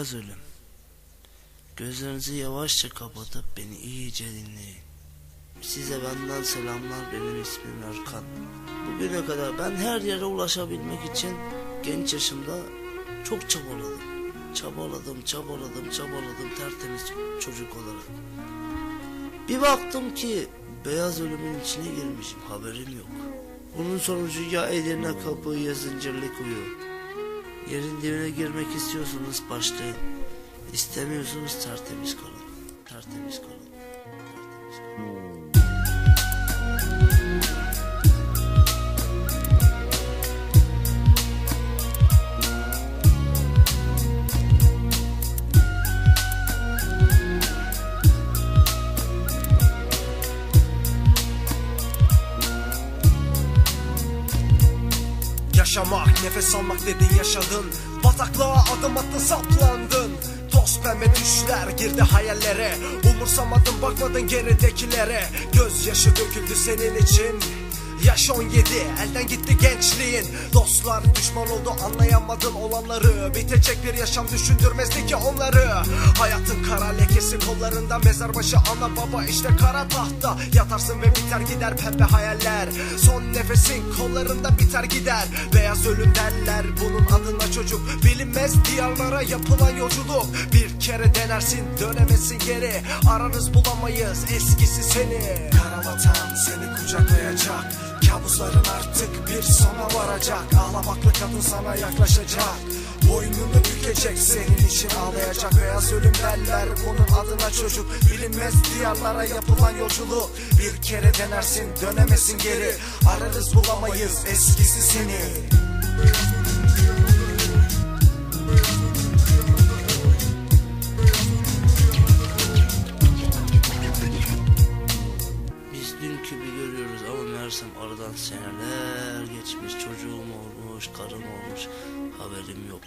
Beyaz ölüm. Gözlerinizi yavaşça kapatıp beni iyice dinleyin. Size benden selamlar benim ismim Erkan. Bugüne kadar ben her yere ulaşabilmek için genç yaşımda çok çabaladım. Çabaladım, çabaladım, çabaladım tertemiz çocuk olarak. Bir baktım ki beyaz ölümün içine girmişim haberim yok. Bunun sonucu ya Edirne kapı ya zincirli kuyu. Yerin dibine girmek istiyorsanız başlayın. İstemiyorsanız tertemiz kalın. Tertemiz kalın. Tertemiz kalın. Yaşamak, nefes almak dedin yaşadın. Bataklığa adım attın saplandın. Toz pembe düşler girdi hayallere. Umursamadın bakmadın geridekilere. Gözyaşı döküldü senin için Yaş 17 elden gitti gençliğin. Dostlar düşman oldu anlayamadın olanları. Bitecek bir yaşam düşündürmezdi ki onları. Hayatın kara lekesi kollarında Mezar başı ana baba. İşte kara tahta Yatarsın ve biter gider pembe hayaller. Son nefesin kollarında biter gider. Beyaz ölüm derler bunun adına çocuk. Bilinmez diyarlara yapılan yolculuk. Bir kere denersin dönemezsin geri. Ararız bulamayız eskisi seni. Kara vatan seni kucaklayacak Kabusların artık bir sona varacak. Ağlamaklı kadın sana yaklaşacak. Boynunu bükecek senin için ağlayacak. Beyaz ölüm derler bunun adına çocuk. Bilinmez diyarlara yapılan yolculuk Bir kere denersin dönemesin geri. Ararız bulamayız eskisi seni geçmiş. Çocuğum olmuş, karım olmuş. Haberim yok.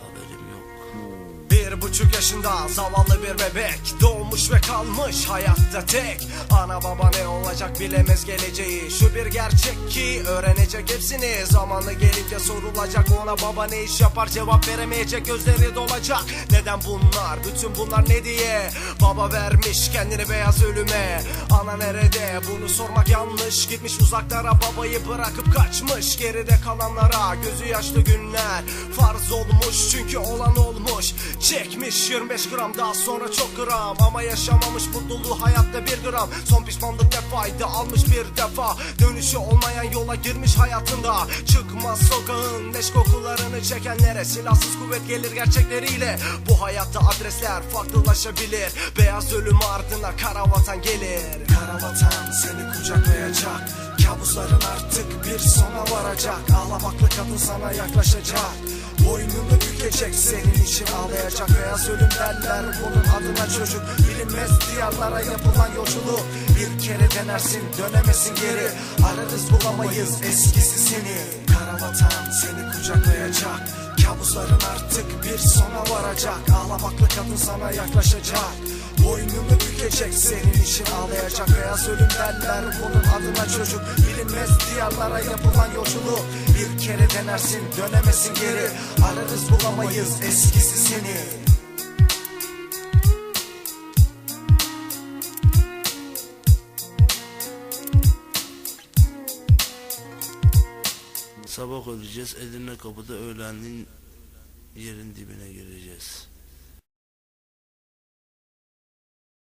Haberim yok. Bir buçuk yaşında zavallı bir bebek Doğmuş ve kalmış hayatta tek. Ana baba ne olacak bilemez geleceği. Şu bir gerçek ki öğrenecek hepsini. Zamanı gelince sorulacak ona baba ne iş yapar? Cevap veremeyecek gözleri dolacak. Neden bunlar? Bütün bunlar ne diye? Baba vermiş kendini beyaz ölüme. Ana nerede? Bunu sormak yanlış. Gitmiş uzaklara babayı bırakıp kaçmış. Geride kalanlara gözü yaşlı günler Farz olmuş çünkü olan olmuş. Çekmiş 25 gram daha sonra çok gram. Ama yaşamamış mutluluğu hayatta bir gram. Son pişmanlık ne fayda almış bir defa. Dönüşü olmayan yola girmiş hayatında. Çıkmaz sokağın leş kokularını çekenlere Silahsız kuvvet gelir gerçekleriyle. Bu hayatta adresler farklılaşabilir. Beyaz ölüm ardına kara vatan gelir. Kara vatan seni kucaklayacak Kabusların artık bir sona varacak. Ağlamaklı kadın sana yaklaşacak. Boynunu bükecek senin için ağlayacak. Beyaz ölüm derler bunun adına çocuk. Bilinmez diyarlara yapılan yolculuk. Bir kere denersin dönemesin geri. Ararız bulamayız eskisi seni. Kara vatan seni kucaklayacak. Kabusların artık bir sona varacak. Ağlamaklı kadın sana yaklaşacak. Boynunu bükecek senin için ağlayacak Beyaz ölüm derler bunun adına çocuk Bilinmez diyarlara yapılan yolculuk Bir kere denersin dönemesin geri Ararız bulamayız eskisi seni Sabah öleceğiz. Edirne kapıda öğlenliğin yerin dibine gireceğiz.